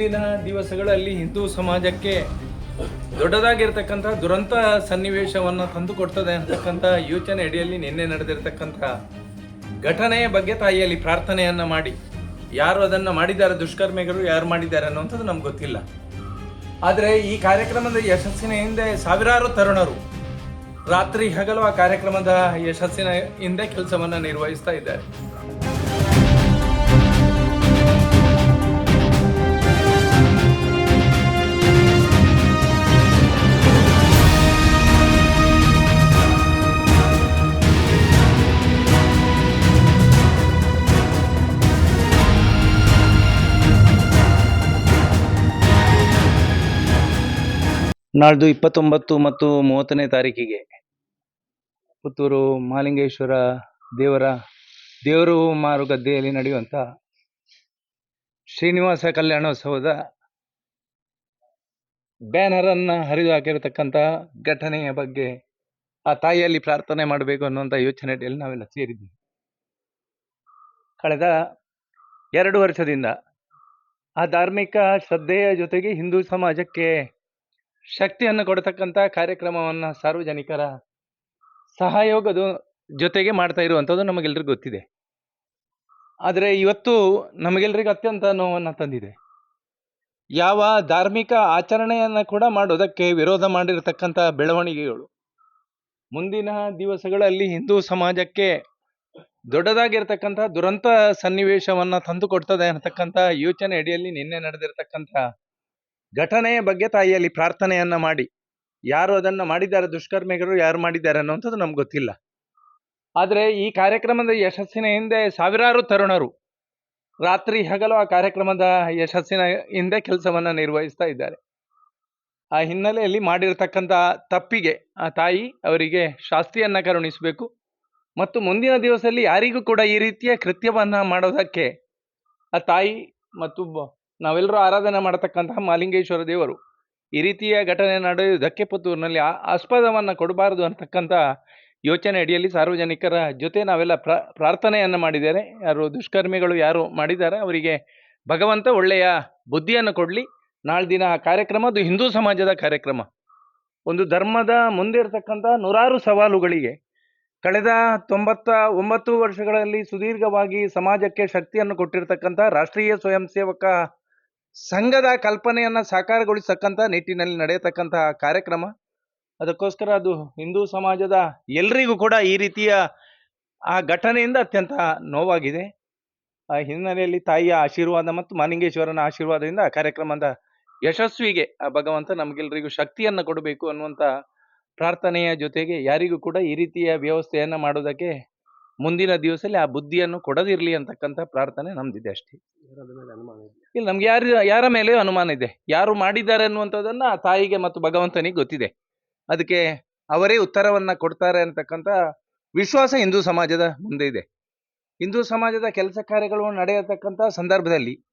ಮುಂದಿನ ದಿವಸಗಳಲ್ಲಿ ಹಿಂದೂ ಸಮಾಜಕ್ಕೆ ದೊಡ್ಡದಾಗಿರ್ತಕ್ಕಂಥ ದುರಂತ ಸನ್ನಿವೇಶವನ್ನು ತಂದುಕೊಡ್ತದೆ ಅಂತಕ್ಕಂಥ ಯೋಚನೆ ಅಡಿಯಲ್ಲಿ ನಿನ್ನೆ ನಡೆದಿರ್ತಕ್ಕಂಥ ಘಟನೆಯ ಬಗ್ಗೆ ತಾಯಿಯಲ್ಲಿ ಪ್ರಾರ್ಥನೆಯನ್ನು ಮಾಡಿ. ಯಾರು ಅದನ್ನು ಮಾಡಿದ್ದಾರೆ, ದುಷ್ಕರ್ಮಿಗಳು ಯಾರು ಮಾಡಿದ್ದಾರೆ ಅನ್ನುವಂಥದ್ದು ನಮ್ಗೆ ಗೊತ್ತಿಲ್ಲ. ಆದರೆ ಈ ಕಾರ್ಯಕ್ರಮದ ಯಶಸ್ಸಿನ ಹಿಂದೆ ಸಾವಿರಾರು ತರುಣರು ರಾತ್ರಿ ಹಗಲು ಆ ಕಾರ್ಯಕ್ರಮದ ಯಶಸ್ಸಿನ ಹಿಂದೆ ಕೆಲಸವನ್ನು ನಿರ್ವಹಿಸ್ತಾ ಇದ್ದಾರೆ. ನಾಳ್ದು ಇಪ್ಪತ್ತೊಂಬತ್ತು ಮತ್ತು ಮೂವತ್ತನೇ ತಾರೀಕಿಗೆ ಪುತ್ತೂರು ಮಹಾಲಿಂಗೇಶ್ವರ ದೇವರ, ದೇವರು ಮಾರುಗದ್ದೆಯಲ್ಲಿ ನಡೆಯುವಂಥ ಶ್ರೀನಿವಾಸ ಕಲ್ಯಾಣೋತ್ಸವದ ಬ್ಯಾನರನ್ನು ಹರಿದು ಹಾಕಿರತಕ್ಕಂಥ ಘಟನೆಯ ಬಗ್ಗೆ ಆ ತಾಯಿಯಲ್ಲಿ ಪ್ರಾರ್ಥನೆ ಮಾಡಬೇಕು ಅನ್ನುವಂಥ ಯೋಚನೆ ಅಡಿಯಲ್ಲಿ ನಾವೆಲ್ಲ ಸೇರಿದ್ದೀವಿ. ಕಳೆದ ಎರಡು ವರ್ಷದಿಂದ ಆ ಧಾರ್ಮಿಕ ಶ್ರದ್ಧೆಯ ಜೊತೆಗೆ ಹಿಂದೂ ಸಮಾಜಕ್ಕೆ ಶಕ್ತಿಯನ್ನು ಕೊಡತಕ್ಕಂಥ ಕಾರ್ಯಕ್ರಮವನ್ನು ಸಾರ್ವಜನಿಕರ ಸಹಯೋಗದ ಜೊತೆಗೆ ಮಾಡ್ತಾ ಇರುವಂಥದ್ದು ನಮಗೆಲ್ರಿಗೂ ಗೊತ್ತಿದೆ. ಆದರೆ ಇವತ್ತು ನಮಗೆಲ್ರಿಗೂ ಅತ್ಯಂತ ನೋವನ್ನು ತಂದಿದೆ. ಯಾವ ಧಾರ್ಮಿಕ ಆಚರಣೆಯನ್ನು ಕೂಡ ಮಾಡೋದಕ್ಕೆ ವಿರೋಧ ಮಾಡಿರತಕ್ಕಂಥ ಬೆಳವಣಿಗೆಗಳು. ಮುಂದಿನ ದಿವಸಗಳಲ್ಲಿ ಹಿಂದೂ ಸಮಾಜಕ್ಕೆ ದೊಡ್ಡದಾಗಿರ್ತಕ್ಕಂಥ ದುರಂತ ಸನ್ನಿವೇಶವನ್ನು ತಂದುಕೊಡ್ತದೆ ಅನ್ನತಕ್ಕಂಥ ಯೋಚನೆ ಅಡಿಯಲ್ಲಿ ನಿನ್ನೆ ನಡೆದಿರ್ತಕ್ಕಂಥ ಘಟನೆಯ ಬಗ್ಗೆ ತಾಯಿಯಲ್ಲಿ ಪ್ರಾರ್ಥನೆಯನ್ನ ಮಾಡಿ. ಯಾರು ಅದನ್ನು ಮಾಡಿದ್ದಾರೆ, ದುಷ್ಕರ್ಮಿಗಳು ಯಾರು ಮಾಡಿದ್ದಾರೆ ಅನ್ನುವಂಥದ್ದು ನಮ್ಗೆ ಗೊತ್ತಿಲ್ಲ. ಆದರೆ ಈ ಕಾರ್ಯಕ್ರಮದ ಯಶಸ್ಸಿನ ಹಿಂದೆ ಸಾವಿರಾರು ತರುಣರು ರಾತ್ರಿ ಹಗಲು ಆ ಕಾರ್ಯಕ್ರಮದ ಯಶಸ್ಸಿನ ಹಿಂದೆ ಕೆಲಸವನ್ನು ನಿರ್ವಹಿಸ್ತಾ ಇದ್ದಾರೆ. ಆ ಹಿನ್ನೆಲೆಯಲ್ಲಿ ಮಾಡಿರತಕ್ಕಂಥ ತಪ್ಪಿಗೆ ಆ ತಾಯಿ ಅವರಿಗೆ ಶಾಸ್ತಿಯನ್ನ ಕರುಣಿಸಬೇಕು. ಮತ್ತು ಮುಂದಿನ ದಿವಸದಲ್ಲಿ ಯಾರಿಗೂ ಕೂಡ ಈ ರೀತಿಯ ಕೃತ್ಯವನ್ನ ಮಾಡೋದಕ್ಕೆ ಆ ತಾಯಿ ಮತ್ತು ನಾವೆಲ್ಲರೂ ಆರಾಧನೆ ಮಾಡತಕ್ಕಂತಹ ಮಾಲಿಂಗೇಶ್ವರ ದೇವರು. ಈ ರೀತಿಯ ಘಟನೆ ನಡೆಯುವುದಕ್ಕೆ ಪುತ್ತೂರಿನಲ್ಲಿ ಆಸ್ಪದವನ್ನು ಕೊಡಬಾರದು ಅಂತಕ್ಕಂಥ ಯೋಚನೆ ಅಡಿಯಲ್ಲಿ ಸಾರ್ವಜನಿಕರ ಜೊತೆ ನಾವೆಲ್ಲ ಪ್ರ, ಪ್ರಾರ್ಥನೆಯನ್ನು ಮಾಡಿದ್ದಾರೆ. ಯಾರು ದುಷ್ಕರ್ಮಿಗಳು ಯಾರು ಮಾಡಿದ್ದಾರೆ, ಅವರಿಗೆ ಭಗವಂತ ಒಳ್ಳೆಯ ಬುದ್ಧಿಯನ್ನು ಕೊಡಲಿ. ನಾಳೆ ದಿನ ಆ ಕಾರ್ಯಕ್ರಮ, ಅದು ಹಿಂದೂ ಸಮಾಜದ ಕಾರ್ಯಕ್ರಮ. ಒಂದು ಧರ್ಮದ ಮುಂದೆ ಇರತಕ್ಕಂಥ ನೂರಾರು ಸವಾಲುಗಳಿಗೆ ಕಳೆದ ತೊಂಬತ್ತ ಒಂಬತ್ತು ವರ್ಷಗಳಲ್ಲಿ ಸುದೀರ್ಘವಾಗಿ ಸಮಾಜಕ್ಕೆ ಶಕ್ತಿಯನ್ನು ಕೊಟ್ಟಿರ್ತಕ್ಕಂಥ ರಾಷ್ಟ್ರೀಯ ಸ್ವಯಂ ಸೇವಕ ಸಂಘದ ಕಲ್ಪನೆಯನ್ನ ಸಾಕಾರಗೊಳಿಸತಕ್ಕಂಥ ನಿಟ್ಟಿನಲ್ಲಿ ನಡೆಯತಕ್ಕಂತಹ ಕಾರ್ಯಕ್ರಮ. ಅದಕ್ಕೋಸ್ಕರ ಅದು ಹಿಂದೂ ಸಮಾಜದ ಎಲ್ರಿಗೂ ಕೂಡ ಈ ರೀತಿಯ ಆ ಘಟನೆಯಿಂದ ಅತ್ಯಂತ ನೋವಾಗಿದೆ. ಆ ಹಿನ್ನೆಲೆಯಲ್ಲಿ ತಾಯಿಯ ಆಶೀರ್ವಾದ ಮತ್ತು ಮಾನಿಂಗೇಶ್ವರನ ಆಶೀರ್ವಾದದಿಂದ ಕಾರ್ಯಕ್ರಮದ ಯಶಸ್ವಿಗೆ ಆ ಭಗವಂತ ನಮಗೆಲ್ಲರಿಗೂ ಶಕ್ತಿಯನ್ನು ಕೊಡಬೇಕು ಅನ್ನುವಂಥ ಪ್ರಾರ್ಥನೆಯ ಜೊತೆಗೆ ಯಾರಿಗೂ ಕೂಡ ಈ ರೀತಿಯ ವ್ಯವಸ್ಥೆಯನ್ನು ಮಾಡೋದಕ್ಕೆ ಮುಂದಿನ ದಿವಸದಲ್ಲಿ ಆ ಬುದ್ಧಿಯನ್ನು ಕೊಡದಿರಲಿ ಅಂತಕ್ಕಂಥ ಪ್ರಾರ್ಥನೆ ನಮ್ದಿದೆ ಅಷ್ಟೇ. ಇಲ್ಲ ನಮ್ಗೆ ಯಾರು ಯಾರ ಮೇಲೆ ಅನುಮಾನ ಇದೆ. ಯಾರು ಮಾಡಿದ್ದಾರೆ ಅನ್ನುವಂಥದ್ದನ್ನ ಆ ತಾಯಿಗೆ ಮತ್ತು ಭಗವಂತನಿಗೆ ಗೊತ್ತಿದೆ. ಅದಕ್ಕೆ ಅವರೇ ಉತ್ತರವನ್ನ ಕೊಡ್ತಾರೆ ಅಂತಕ್ಕಂಥ ವಿಶ್ವಾಸ ಹಿಂದೂ ಸಮಾಜದ ಮುಂದೆ ಇದೆ. ಹಿಂದೂ ಸಮಾಜದ ಕೆಲಸ ಕಾರ್ಯಗಳು ನಡೆಯತಕ್ಕಂಥ ಸಂದರ್ಭದಲ್ಲಿ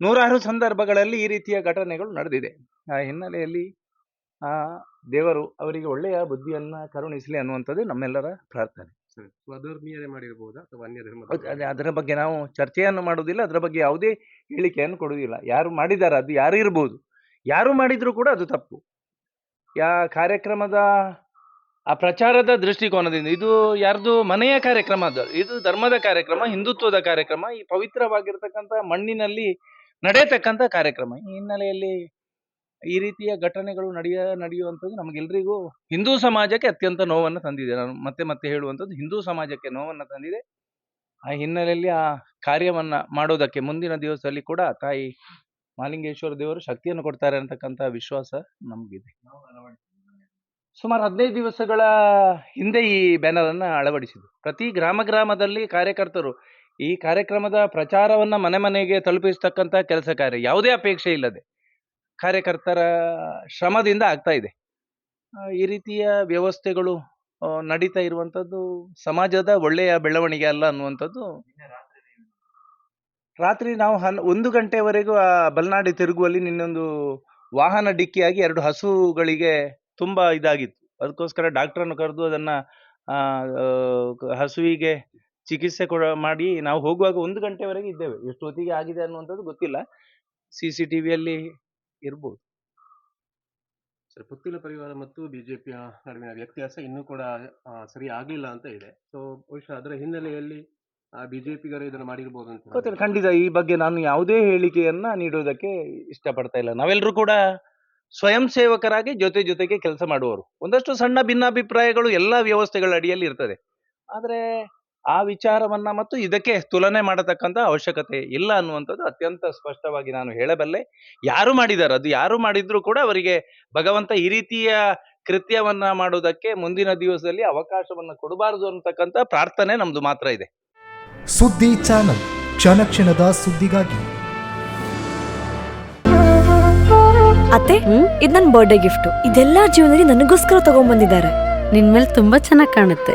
ನೂರಾರು ಸಂದರ್ಭಗಳಲ್ಲಿ ಈ ರೀತಿಯ ಘಟನೆಗಳು ನಡೆದಿದೆ. ಆ ಹಿನ್ನೆಲೆಯಲ್ಲಿ ಆ ದೇವರು ಅವರಿಗೆ ಒಳ್ಳೆಯ ಬುದ್ಧಿಯನ್ನ ಕರುಣಿಸಲಿ ಅನ್ನುವಂಥದ್ದು ನಮ್ಮೆಲ್ಲರ ಪ್ರಾರ್ಥನೆ. ಸ್ವಧರ್ಮೀಯರೇ ಮಾಡಿರ್ಬೋದಾ? ಅಥವಾ ಅನ್ಯ ಅದರ ಬಗ್ಗೆ ನಾವು ಚರ್ಚೆಯನ್ನು ಮಾಡುವುದಿಲ್ಲ. ಅದರ ಬಗ್ಗೆ ಯಾವುದೇ ಹೇಳಿಕೆಯನ್ನು ಕೊಡುವುದಿಲ್ಲ. ಯಾರು ಮಾಡಿದ್ದಾರೆ ಅದು ಯಾರು ಇರ್ಬೋದು. ಯಾರು ಮಾಡಿದ್ರು ಕೂಡ ಅದು ತಪ್ಪು. ಯಾ ಕಾರ್ಯಕ್ರಮದ ಆ ಪ್ರಚಾರದ ದೃಷ್ಟಿಕೋನದಿಂದ ಇದು ಯಾರ್ದು ಮನೆಯ ಕಾರ್ಯಕ್ರಮ ಅದು. ಇದು ಧರ್ಮದ ಕಾರ್ಯಕ್ರಮ ಹಿಂದುತ್ವದ ಕಾರ್ಯಕ್ರಮ ಈ ಪವಿತ್ರವಾಗಿರ್ತಕ್ಕಂಥ ಮಣ್ಣಿನಲ್ಲಿ ನಡೆಯತಕ್ಕಂಥ ಕಾರ್ಯಕ್ರಮ. ಈ ಹಿನ್ನೆಲೆಯಲ್ಲಿ ಈ ರೀತಿಯ ಘಟನೆಗಳು ನಡೆಯ, ನಡೆಯುವಂಥದ್ದು ನಮಗೆಲ್ಲರಿಗೂ ಹಿಂದೂ ಸಮಾಜಕ್ಕೆ ಅತ್ಯಂತ ನೋವನ್ನು ತಂದಿದೆ. ನಾನು ಮತ್ತೆ ಮತ್ತೆ ಹೇಳುವಂಥದ್ದು ಹಿಂದೂ ಸಮಾಜಕ್ಕೆ ನೋವನ್ನು ತಂದಿದೆ. ಆ ಹಿನ್ನೆಲೆಯಲ್ಲಿ ಆ ಕಾರ್ಯವನ್ನು ಮಾಡೋದಕ್ಕೆ ಮುಂದಿನ ದಿವಸದಲ್ಲಿ ಕೂಡ ತಾಯಿ ಮಾಲಿಂಗೇಶ್ವರ ದೇವರು ಶಕ್ತಿಯನ್ನು ಕೊಡ್ತಾರೆ ಅಂತಕ್ಕಂಥ ವಿಶ್ವಾಸ ನಮಗಿದೆ. ಸುಮಾರು ಹದಿನೈದು ದಿವಸಗಳ ಹಿಂದೆ ಈ ಬ್ಯಾನರ್ ಅನ್ನ ಅಳವಡಿಸಿದ್ರು. ಪ್ರತಿ ಗ್ರಾಮ ಗ್ರಾಮದಲ್ಲಿ ಕಾರ್ಯಕರ್ತರು ಈ ಕಾರ್ಯಕ್ರಮದ ಪ್ರಚಾರವನ್ನ ಮನೆ ಮನೆಗೆ ತಲುಪಿಸ್ತಕ್ಕಂಥ ಕೆಲಸ ಕಾರ್ಯ ಯಾವುದೇ ಅಪೇಕ್ಷೆ ಇಲ್ಲದೆ ಕಾರ್ಯಕರ್ತರ ಶ್ರಮದಿಂದ ಆಗ್ತಾ ಇದೆ. ಈ ರೀತಿಯ ವ್ಯವಸ್ಥೆಗಳು ನಡೀತಾ ಇರುವಂಥದ್ದು ಸಮಾಜದ ಒಳ್ಳೆಯ ಬೆಳವಣಿಗೆ ಅಲ್ಲ ಅನ್ನುವಂಥದ್ದು ರಾತ್ರಿ ನಾವು ಹನ್, ಒಂದು ಗಂಟೆವರೆಗೂ ಆ ಬಲ್ನಾಡಿ ತಿರುಗುವಲ್ಲಿ ನಿನ್ನೊಂದು ವಾಹನ ಡಿಕ್ಕಿಯಾಗಿ ಎರಡು ಹಸುಗಳಿಗೆ ತುಂಬ ಇದಾಗಿತ್ತು. ಅದಕ್ಕೋಸ್ಕರ ಡಾಕ್ಟ್ರನ್ನು ಕರೆದು ಅದನ್ನ ಹಸುವಿಗೆ ಚಿಕಿತ್ಸೆ ಕೊಡ, ಮಾಡಿ ನಾವು ಹೋಗುವಾಗ ಒಂದು ಗಂಟೆವರೆಗೆ ಇದ್ದೇವೆ. ಎಷ್ಟು ಹೊತ್ತಿಗೆ ಆಗಿದೆ ಅನ್ನುವಂಥದ್ದು ಗೊತ್ತಿಲ್ಲ. ಸಿ ಸಿ ಟಿ ವಿಯಲ್ಲಿ ಇರ್ಬೋದು. ಸರ್ ಪುತ್ತಿಲ ಪರಿವಾರ ಮತ್ತು ಬಿಜೆಪಿಯ ನಡುವಿನ ವ್ಯತ್ಯಾಸ ಇನ್ನೂ ಕೂಡ ಸರಿ ಆಗ್ಲಿಲ್ಲ ಅಂತ ಇದೆ. ಸೊ ಬಹುಶಃ ಅದರ ಹಿನ್ನೆಲೆಯಲ್ಲಿ ಬಿಜೆಪಿಗರು ಇದನ್ನು ಮಾಡಿರ್ಬೋದು ಅಂತ ಗೊತ್ತಿಲ್ಲ. ಖಂಡಿತ ಈ ಬಗ್ಗೆ ನಾನು ಯಾವುದೇ ಹೇಳಿಕೆಯನ್ನ ನೀಡುವುದಕ್ಕೆ ಇಷ್ಟಪಡ್ತಾ ಇಲ್ಲ. ನಾವೆಲ್ಲರೂ ಕೂಡ ಸ್ವಯಂ ಸೇವಕರಾಗಿ ಜೊತೆ ಜೊತೆಗೆ ಕೆಲಸ ಮಾಡುವವರು. ಒಂದಷ್ಟು ಸಣ್ಣ ಭಿನ್ನಾಭಿಪ್ರಾಯಗಳು ಎಲ್ಲ ವ್ಯವಸ್ಥೆಗಳ ಅಡಿಯಲ್ಲಿ ಇರ್ತದೆ. ಆದರೆ ಆ ವಿಚಾರವನ್ನ ಮತ್ತು ಇದಕ್ಕೆ ತುಲನೆ ಮಾಡತಕ್ಕಂಥ ಅವಶ್ಯಕತೆ ಇಲ್ಲ ಅನ್ನುವಂಥದ್ದು ಅತ್ಯಂತ ಸ್ಪಷ್ಟವಾಗಿ ನಾನು ಹೇಳಬಲ್ಲೆ. ಯಾರು ಮಾಡಿದ್ದಾರೆ ಅದು ಯಾರು ಮಾಡಿದ್ರು ಕೂಡ ಅವರಿಗೆ ಭಗವಂತ ಈ ರೀತಿಯ ಕೃತ್ಯವನ್ನ ಮಾಡುವುದಕ್ಕೆ ಮುಂದಿನ ದಿವಸದಲ್ಲಿ ಅವಕಾಶವನ್ನ ಕೊಡಬಾರದು ಅಂತಕ್ಕಂಥ ಪ್ರಾರ್ಥನೆ ನಮ್ದು ಮಾತ್ರ ಇದೆ. ಸುದ್ದಿ ಚಾನಲ್ ಕ್ಷಣ ಕ್ಷಣದ ಸುದ್ದಿಗಾಗಿ. ಅತ್ತೆ ಇದು ನನ್ನ ಬರ್ಡೇ ಗಿಫ್ಟ್ ಇದೆಲ್ಲ ಜೀವನದಲ್ಲಿ ನನಗೋಸ್ಕರ ತಗೊಂಡ್ಬಂದಿದ್ದಾರೆ ನಿನ್ ಮೇಲೆ ತುಂಬಾ ಚೆನ್ನಾಗಿ ಕಾಣುತ್ತೆ.